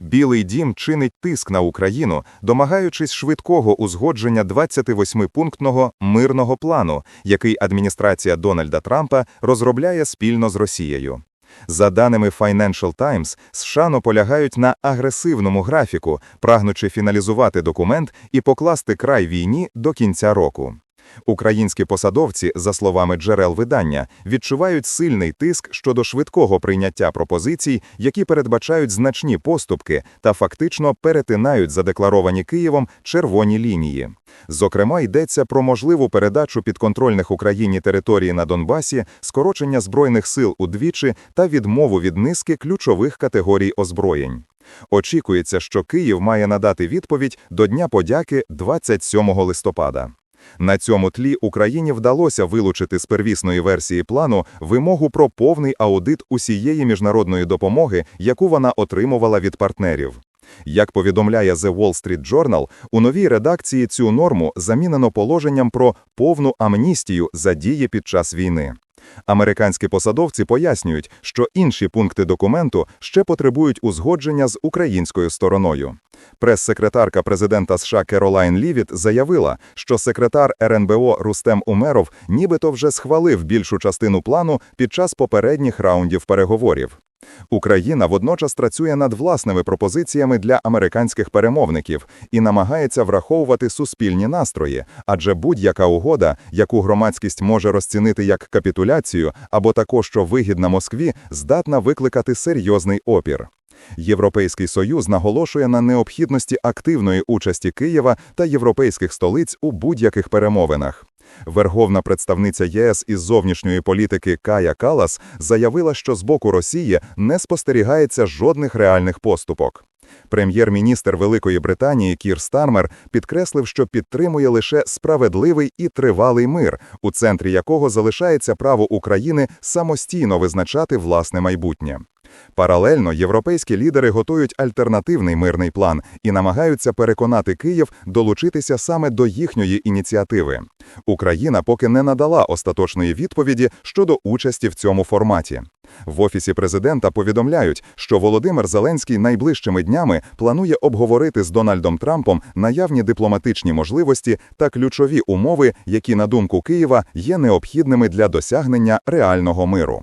Білий дім чинить тиск на Україну, домагаючись швидкого узгодження 28-пунктного мирного плану, який адміністрація Дональда Трампа розробляє спільно з Росією. За даними Financial Times, США наполягають на агресивному графіку, прагнучи фіналізувати документ і покласти край війні до кінця року. Українські посадовці, за словами джерел видання, відчувають сильний тиск щодо швидкого прийняття пропозицій, які передбачають значні поступки та фактично перетинають задекларовані Києвом червоні лінії. Зокрема, йдеться про можливу передачу підконтрольних Україні території на Донбасі, скорочення збройних сил удвічі та відмову від низки ключових категорій озброєнь. Очікується, що Київ має надати відповідь до Дня подяки 27 листопада. На цьому тлі Україні вдалося вилучити з первісної версії плану вимогу про повний аудит усієї міжнародної допомоги, яку вона отримувала від партнерів. Як повідомляє The Wall Street Journal, у новій редакції цю норму замінено положенням про повну амністію за дії під час війни. Американські посадовці пояснюють, що інші пункти документу ще потребують узгодження з українською стороною. Прес-секретарка президента США Керолайн Лівіт заявила, що секретар РНБО Рустем Умеров нібито вже схвалив більшу частину плану під час попередніх раундів переговорів. Україна водночас працює над власними пропозиціями для американських перемовників і намагається враховувати суспільні настрої, адже будь-яка угода, яку громадськість може розцінити як капітуляцію або також, що вигідна Москві, здатна викликати серйозний опір. Європейський Союз наголошує на необхідності активної участі Києва та європейських столиць у будь-яких перемовинах. Верховна представниця ЄС із зовнішньої політики Кая Калас заявила, що з боку Росії не спостерігається жодних реальних поступок. Прем'єр-міністр Великої Британії Кір Стармер підкреслив, що підтримує лише справедливий і тривалий мир, у центрі якого залишається право України самостійно визначати власне майбутнє. Паралельно європейські лідери готують альтернативний мирний план і намагаються переконати Київ долучитися саме до їхньої ініціативи. Україна поки не надала остаточної відповіді щодо участі в цьому форматі. В офісі президента повідомляють, що Володимир Зеленський найближчими днями планує обговорити з Дональдом Трампом наявні дипломатичні можливості та ключові умови, які, на думку Києва, є необхідними для досягнення реального миру.